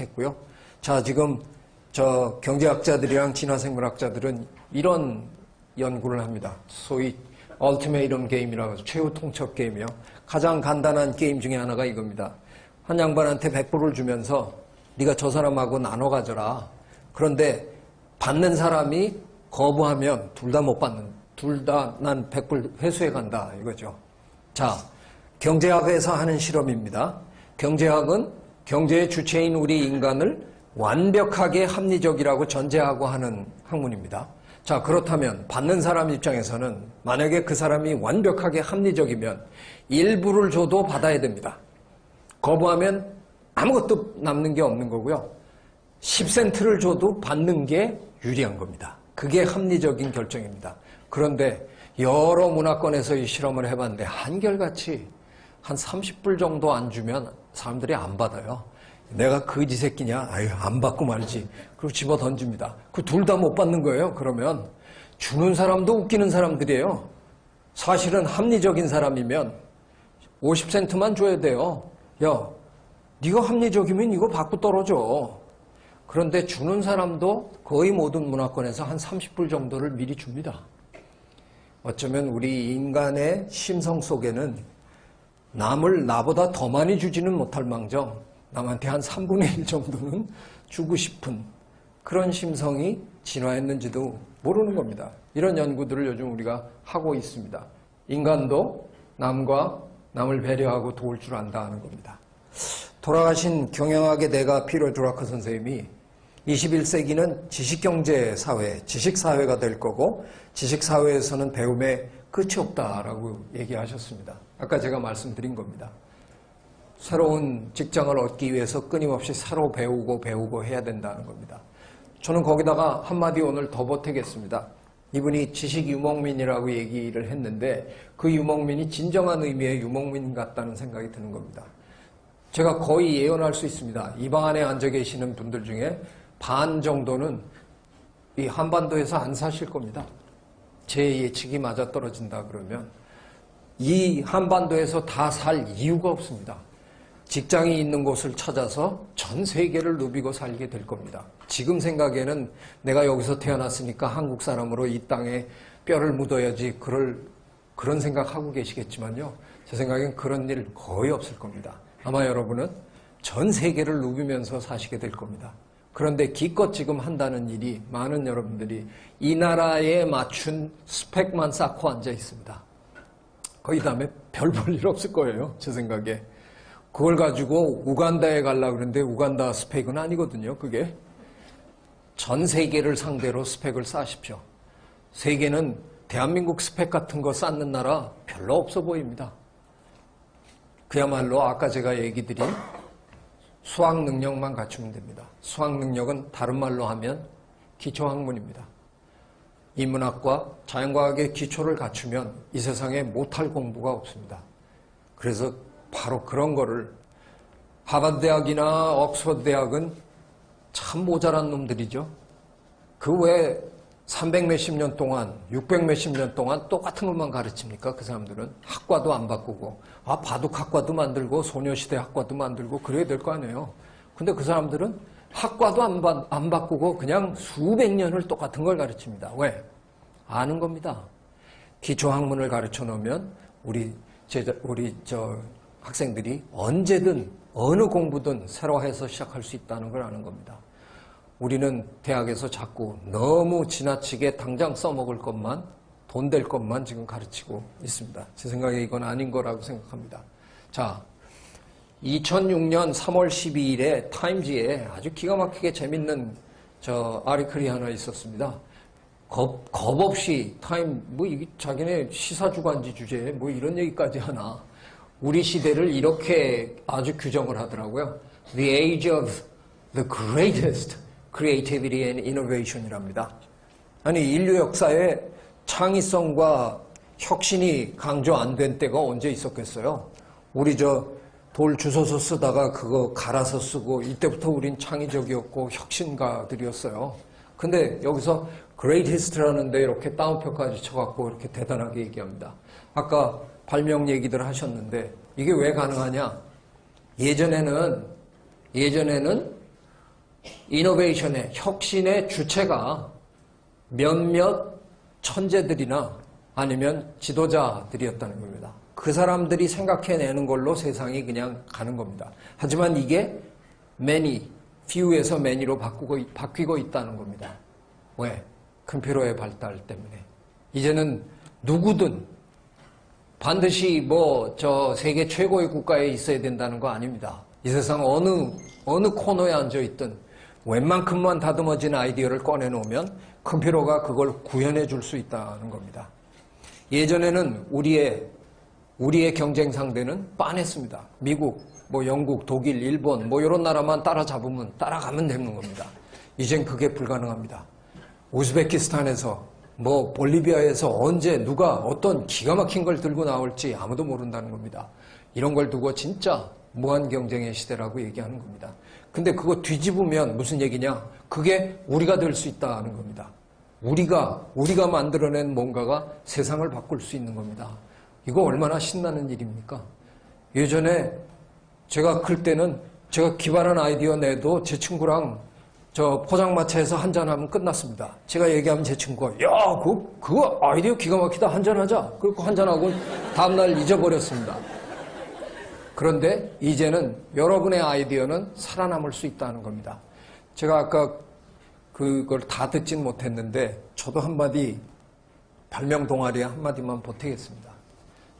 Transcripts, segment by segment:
했고요. 자, 지금 저 경제학자들이랑 진화생물학자들은 이런 연구를 합니다. 소위 얼티메이럼 게임이라고 해서 최후 통첩 게임이요. 가장 간단한 게임 중에 하나가 이겁니다. 한 양반한테 100불을 주면서 네가 저 사람하고 나눠 가져라. 그런데 받는 사람이 거부하면 둘 다 못 받는, 둘 다 난 100불 회수해 간다 이거죠. 자, 경제학에서 하는 실험입니다. 경제학은 경제의 주체인 우리 인간을 완벽하게 합리적이라고 전제하고 하는 학문입니다. 자, 그렇다면 받는 사람 입장에서는 만약에 그 사람이 완벽하게 합리적이면 일부를 줘도 받아야 됩니다. 거부하면 아무것도 남는 게 없는 거고요. 10센트를 줘도 받는 게 유리한 겁니다. 그게 합리적인 결정입니다. 그런데 여러 문화권에서 이 실험을 해봤는데 한결같이 한 30불 정도 안 주면 사람들이 안 받아요. 내가 거지 새끼냐? 아유, 안 받고 말지. 그리고 집어 던집니다. 그 둘 다 못 받는 거예요, 그러면. 주는 사람도 웃기는 사람들이에요. 사실은 합리적인 사람이면 50센트만 줘야 돼요. 야, 네가 합리적이면 이거 받고 떨어져. 그런데 주는 사람도 거의 모든 문화권에서 한 30불 정도를 미리 줍니다. 어쩌면 우리 인간의 심성 속에는 남을 나보다 더 많이 주지는 못할 망정 남한테 한 3분의 1 정도는 주고 싶은 그런 심성이 진화했는지도 모르는 겁니다. 이런 연구들을 요즘 우리가 하고 있습니다. 인간도 남과 남을 배려하고 도울 줄 안다 하는 겁니다. 돌아가신 경영학의 대가 피로 드라커 선생님이 21세기는 지식경제 사회, 지식사회가 될 거고 지식사회에서는 배움에 끝이 없다라고 얘기하셨습니다. 아까 제가 말씀드린 겁니다. 새로운 직장을 얻기 위해서 끊임없이 새로 배우고 배우고 해야 된다는 겁니다. 저는 거기다가 한마디 오늘 더 보태겠습니다. 이분이 지식 유목민이라고 얘기를 했는데 그 유목민이 진정한 의미의 유목민 같다는 생각이 드는 겁니다. 제가 거의 예언할 수 있습니다. 이 방 안에 앉아 계시는 분들 중에 반 정도는 이 한반도에서 안 사실 겁니다. 제 예측이 맞아 떨어진다 그러면 이 한반도에서 다 살 이유가 없습니다. 직장이 있는 곳을 찾아서 전 세계를 누비고 살게 될 겁니다. 지금 생각에는 내가 여기서 태어났으니까 한국 사람으로 이 땅에 뼈를 묻어야지 그럴 그런 생각하고 계시겠지만요. 제 생각엔 그런 일 거의 없을 겁니다. 아마 여러분은 전 세계를 누비면서 사시게 될 겁니다. 그런데 기껏 지금 한다는 일이 많은 여러분들이 이 나라에 맞춘 스펙만 쌓고 앉아 있습니다. 거의 다음에 별 볼 일 없을 거예요. 제 생각에. 그걸 가지고 우간다에 가려고 그러는데 우간다 스펙은 아니거든요. 그게. 전 세계를 상대로 스펙을 쌓으십시오. 세계는 대한민국 스펙 같은 거 쌓는 나라 별로 없어 보입니다. 그야말로 아까 제가 얘기 드린 수학 능력만 갖추면 됩니다. 수학 능력은 다른 말로 하면 기초학문입니다. 인문학과 자연과학의 기초를 갖추면 이 세상에 못할 공부가 없습니다. 그래서 바로 그런 거를 하버드 대학이나 옥스퍼드 대학은 참 모자란 놈들이죠. 그 외에 300 몇십 년 동안, 600 몇십 년 동안 똑같은 것만 가르칩니까? 그 사람들은 학과도 안 바꾸고, 아 바둑 학과도 만들고 소녀시대 학과도 만들고 그래야 될 거 아니에요. 근데 그 사람들은 학과도 안, 바, 안 바꾸고 그냥 수백 년을 똑같은 걸 가르칩니다. 왜? 아는 겁니다. 기초학문을 가르쳐 놓으면 우리 제자, 우리 저 학생들이 언제든 어느 공부든 새로 해서 시작할 수 있다는 걸 아는 겁니다. 우리는 대학에서 자꾸 너무 지나치게 당장 써먹을 것만 돈 될 것만 지금 가르치고 있습니다. 제 생각에 이건 아닌 거라고 생각합니다. 자, 2006년 3월 12일에 타임지에 아주 기가 막히게 재밌는 저 아리클이 하나 있었습니다. 겁, 겁 없이 타임, 뭐 이게 자기네 시사주간지 주제에 뭐 이런 얘기까지 하나. 우리 시대를 이렇게 아주 규정을 하더라고요. The age of the greatest creativity and innovation이랍니다. 아니, 인류 역사에 창의성과 혁신이 강조 안 된 때가 언제 있었겠어요? 우리 저 돌 주워서 쓰다가 그거 갈아서 쓰고 이때부터 우린 창의적이었고 혁신가들이었어요. 근데 여기서 greatest라는데 이렇게 따옴표까지 쳐갖고 이렇게 대단하게 얘기합니다. 아까 발명 얘기들 하셨는데 이게 왜 가능하냐? 예전에는 예전에는 이노베이션의 혁신의 주체가 몇몇 천재들이나 아니면 지도자들이었다는 겁니다. 그 사람들이 생각해내는 걸로 세상이 그냥 가는 겁니다. 하지만 이게 many, few에서 many로 바꾸고, 바뀌고 있다는 겁니다. 왜? 컴퓨터의 발달 때문에. 이제는 누구든 반드시 뭐 저 세계 최고의 국가에 있어야 된다는 거 아닙니다. 이 세상 어느 어느 코너에 앉아 있든 웬만큼만 다듬어진 아이디어를 꺼내 놓으면 컴퓨터가 그걸 구현해 줄 수 있다는 겁니다. 예전에는 우리의 우리의 경쟁 상대는 빤했습니다. 미국, 뭐 영국, 독일, 일본 뭐 이런 나라만 따라잡으면 따라가면 되는 겁니다. 이젠 그게 불가능합니다. 우즈베키스탄에서 뭐 볼리비아에서 언제 누가 어떤 기가 막힌 걸 들고 나올지 아무도 모른다는 겁니다. 이런 걸 두고 진짜 무한 경쟁의 시대라고 얘기하는 겁니다. 근데 그거 뒤집으면 무슨 얘기냐? 그게 우리가 될 수 있다는 겁니다. 우리가 우리가 만들어낸 뭔가가 세상을 바꿀 수 있는 겁니다. 이거 얼마나 신나는 일입니까? 예전에 제가 클 때는 제가 기발한 아이디어 내도 제 친구랑 저 포장마차에서 한잔하면 끝났습니다. 제가 얘기하면 제 친구가 야, 그거, 그거 아이디어 기가 막히다 한잔하자. 그리고 한잔하고 다음날 잊어버렸습니다. 그런데 이제는 여러분의 아이디어는 살아남을 수 있다는 겁니다. 제가 아까 그걸 다 듣진 못했는데 저도 한마디 별명 동아리에 한마디만 보태겠습니다.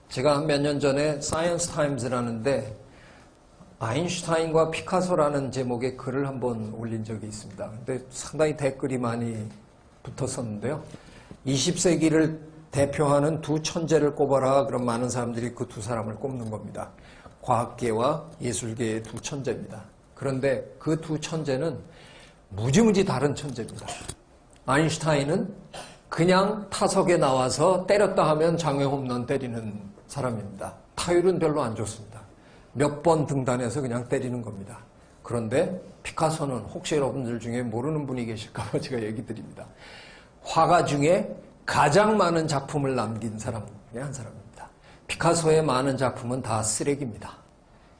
제가 몇 년 전에 사이언스 타임즈라는데 아인슈타인과 피카소라는 제목의 글을 한번 올린 적이 있습니다. 근데 상당히 댓글이 많이 붙었었는데요. 20세기를 대표하는 두 천재를 꼽아라. 그럼 많은 사람들이 그 두 사람을 꼽는 겁니다. 과학계와 예술계의 두 천재입니다. 그런데 그 두 천재는 무지무지 다른 천재입니다. 아인슈타인은 그냥 타석에 나와서 때렸다 하면 장외 홈런 때리는 사람입니다. 타율은 별로 안 좋습니다. 몇 번 등단해서 그냥 때리는 겁니다. 그런데 피카소는 혹시 여러분들 중에 모르는 분이 계실까봐 제가 얘기 드립니다. 화가 중에 가장 많은 작품을 남긴 사람 중에 한 사람입니다. 피카소의 많은 작품은 다 쓰레기입니다.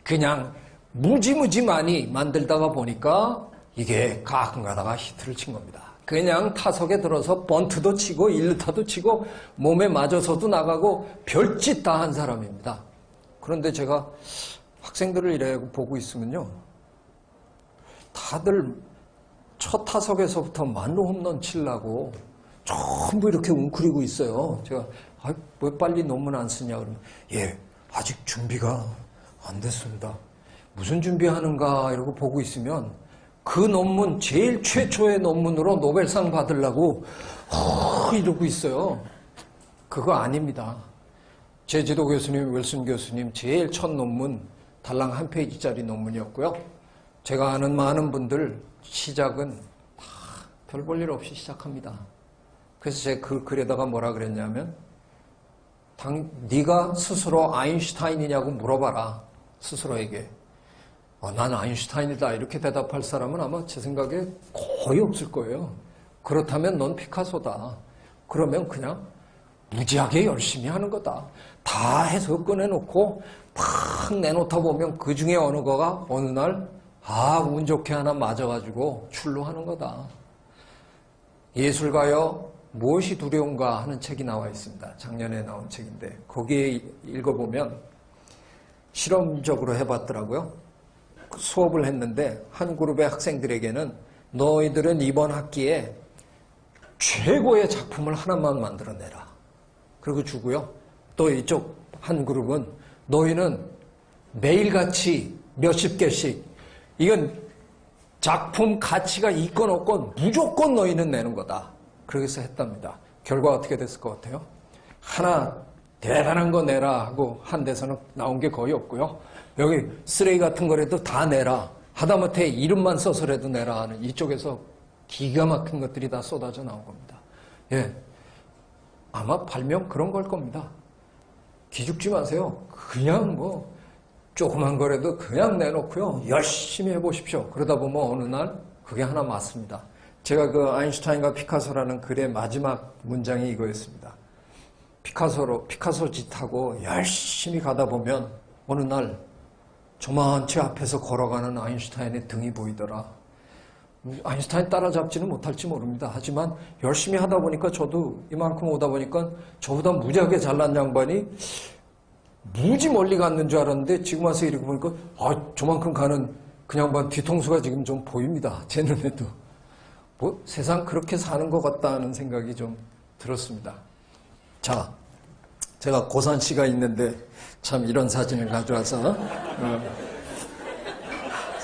그냥 무지무지 많이 만들다가 보니까 이게 가끔 가다가 히트를 친 겁니다. 그냥 타석에 들어서 번트도 치고 일루타도 치고 몸에 맞아서도 나가고 별짓 다 한 사람입니다. 그런데 제가 학생들을 이래 보고 있으면요. 다들 첫 타석에서부터 만루 홈런 치려고 전부 이렇게 웅크리고 있어요. 제가 아, 왜 빨리 논문 안 쓰냐 그러면 예 아직 준비가 안 됐습니다. 무슨 준비하는가 이러고 보고 있으면 그 논문 제일 최초의 논문으로 노벨상 받으려고 허 이러고 있어요. 그거 아닙니다. 제 지도 교수님 윌슨 교수님 제일 첫 논문 달랑 한 페이지짜리 논문이었고요. 제가 아는 많은 분들 시작은 별볼 일 없이 시작합니다. 그래서 제가 그 글에다가 뭐라 그랬냐면 당, 네가 스스로 아인슈타인이냐고 물어봐라 스스로에게 어, 난 아인슈타인이다 이렇게 대답할 사람은 아마 제 생각에 거의 없을 거예요. 그렇다면 넌 피카소다. 그러면 그냥 무지하게 열심히 하는 거다. 다 해서 꺼내놓고 팍 내놓다 보면 그 중에 어느 거가 어느 날 아, 운 좋게 하나 맞아가지고 출루하는 거다. 예술가여 무엇이 두려운가 하는 책이 나와 있습니다. 작년에 나온 책인데 거기에 읽어보면 실험적으로 해봤더라고요. 수업을 했는데 한 그룹의 학생들에게는 너희들은 이번 학기에 최고의 작품을 하나만 만들어내라. 그리고 주고요. 또 이쪽 한 그룹은 너희는 매일같이 몇십 개씩 이건 작품 가치가 있건 없건 무조건 너희는 내는 거다. 그래서 했답니다. 결과 어떻게 됐을 것 같아요? 하나 대단한 거 내라 하고 한 데서는 나온 게 거의 없고요. 여기 쓰레기 같은 거라도 다 내라. 하다못해 이름만 써서라도 내라 하는 이쪽에서 기가 막힌 것들이 다 쏟아져 나온 겁니다. 예. 아마 발명 그런 걸 겁니다. 기죽지 마세요. 그냥 뭐 조그만 거라도 그냥 내놓고요. 열심히 해보십시오. 그러다 보면 어느 날 그게 하나 맞습니다. 제가 그 아인슈타인과 피카소라는 글의 마지막 문장이 이거였습니다. 피카소로, 피카소 짓하고 열심히 가다 보면 어느 날 조만치 앞에서 걸어가는 아인슈타인의 등이 보이더라. 아인슈타인 따라잡지는 못할지 모릅니다. 하지만 열심히 하다 보니까 저도 이만큼 오다 보니까 저보다 무지하게 잘난 양반이 무지 멀리 갔는 줄 알았는데 지금 와서 이렇게 보니까 아 저만큼 가는 그 양반 뒤통수가 지금 좀 보입니다. 제 눈에도. 뭐 세상 그렇게 사는 것 같다는 생각이 좀 들었습니다. 자, 제가 고산 씨가 있는데 참 이런 사진을 가져와서 어,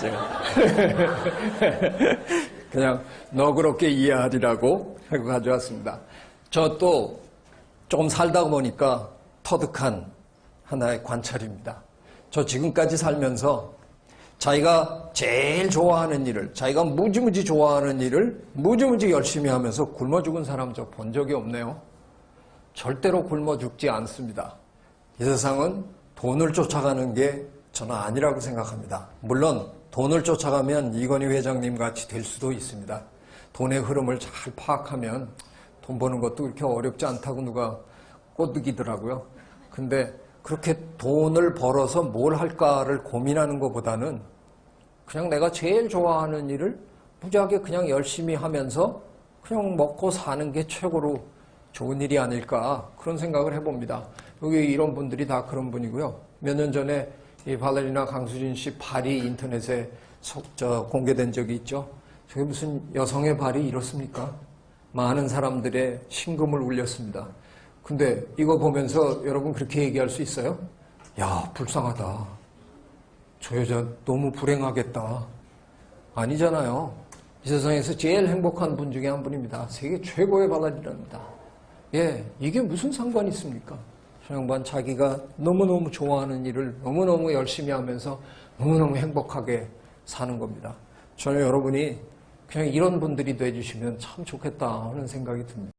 제가 그냥 너그럽게 이해하리라고 하고 가져왔습니다. 저 또 조금 살다 보니까 터득한 하나의 관찰입니다. 저 지금까지 살면서 자기가 제일 좋아하는 일을, 자기가 무지무지 좋아하는 일을 무지무지 열심히 하면서 굶어 죽은 사람 저 본 적이 없네요. 절대로 굶어 죽지 않습니다. 이 세상은 돈을 쫓아가는 게 저는 아니라고 생각합니다. 물론 돈을 쫓아가면 이건희 회장님 같이 될 수도 있습니다. 돈의 흐름을 잘 파악하면 돈 버는 것도 그렇게 어렵지 않다고 누가 꼬드기더라고요. 근데 그렇게 돈을 벌어서 뭘 할까를 고민하는 것보다는 그냥 내가 제일 좋아하는 일을 무지하게 그냥 열심히 하면서 그냥 먹고 사는 게 최고로 좋은 일이 아닐까 그런 생각을 해봅니다. 여기 이런 분들이 다 그런 분이고요. 몇 년 전에 이 발레리나 강수진 씨 발이 인터넷에 속, 저, 공개된 적이 있죠. 저게 무슨 여성의 발이 이렇습니까? 많은 사람들의 심금을 울렸습니다. 근데 이거 보면서 여러분 그렇게 얘기할 수 있어요? 야, 불쌍하다. 저 여자 너무 불행하겠다. 아니잖아요. 이 세상에서 제일 행복한 분 중에 한 분입니다. 세계 최고의 발라리라입니다. 예, 이게 무슨 상관이 있습니까? 저 양반 자기가 너무너무 좋아하는 일을 너무너무 열심히 하면서 너무너무 행복하게 사는 겁니다. 저는 여러분이 그냥 이런 분들이 돼주시면 참 좋겠다 하는 생각이 듭니다.